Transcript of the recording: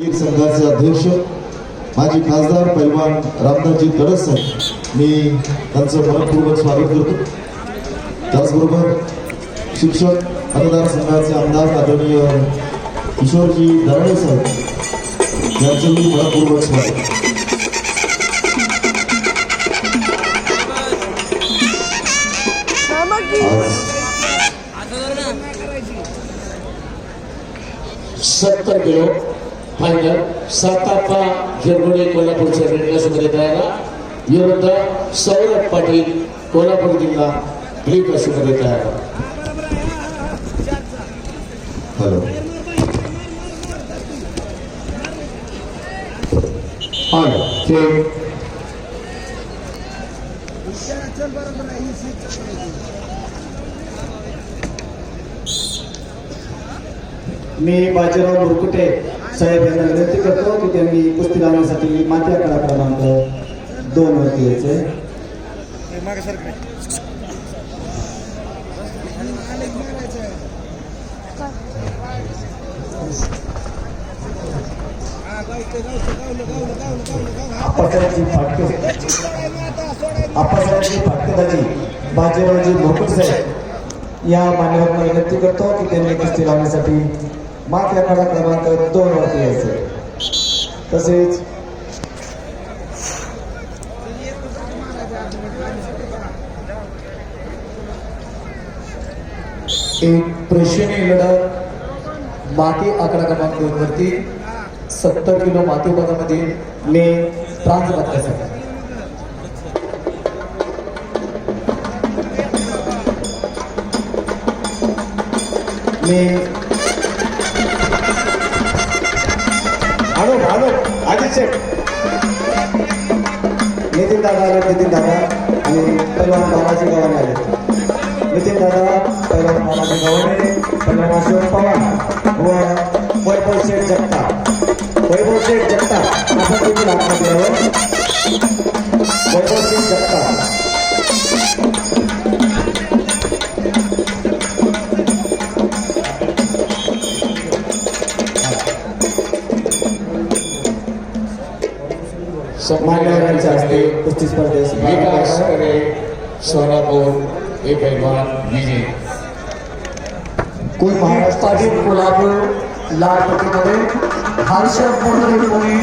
एक संघाचे अध्यक्ष माजी खासदार पैलवान रामदासजी तडस साहेब. मी त्यांचं मनपूर्वक स्वागत करतो. त्याचबरोबर शिक्षक मतदार संघाचे आमदार आदरणीय किशोरजी दराडे साहेब. यांचंही मनपूर्वक स्वागत. सत्तर किलो म्हणजे फायनल सातापा जर्मनी कोल्हापूरच्या रेडकासमध्ये तयार विरुद्ध सौरभ पाटील कोल्हापूर जिल्हा ब्ली काशीमध्ये तयार हॅलो. मी बाजीराव मुरकुटे साहेब यांना विनंती करतो की त्यांनी कुस्ती लावण्यासाठी माती आकडा क्रमांक दोन वरती यायचे. आप्पासाहेबजी फाटके आप्पासाहेबजी फाटकेदाजी बाजीरावजी मुरकुट साहेब या मान्यवरांना विनंती करतो की त्यांनी कुस्ती लावण्यासाठी मात या कडा क्रमांक दोन वरती तसेच एक प्रेषणी लढत माती आकडा क्रमांक दोन वरती सत्तर किलो माती पदामध्ये मे प्रांत बदलासाठी मे आलो आलो आदित्य नितीन दादा आले नितीन दादा. आणि पैलवान बाबाजी गव्हाणे आले. नितीन दादा पैलवान बाबाजी गव्हाणे पैलवान अशोक पवार. व वैभव शेठ जगताप. वैभव शेठ जगताप. आपण देखील आतमध्ये वैभव शेठ जगताप. मान्यवरांच्या हस्ते कुस्ती स्पर्धेस विकास करे सोलापूर हे पैलवान विजय. कोण महाराष्ट्रातील कोल्हापूर लाल पट्टीमध्ये? हर्ष मोरे कोणी?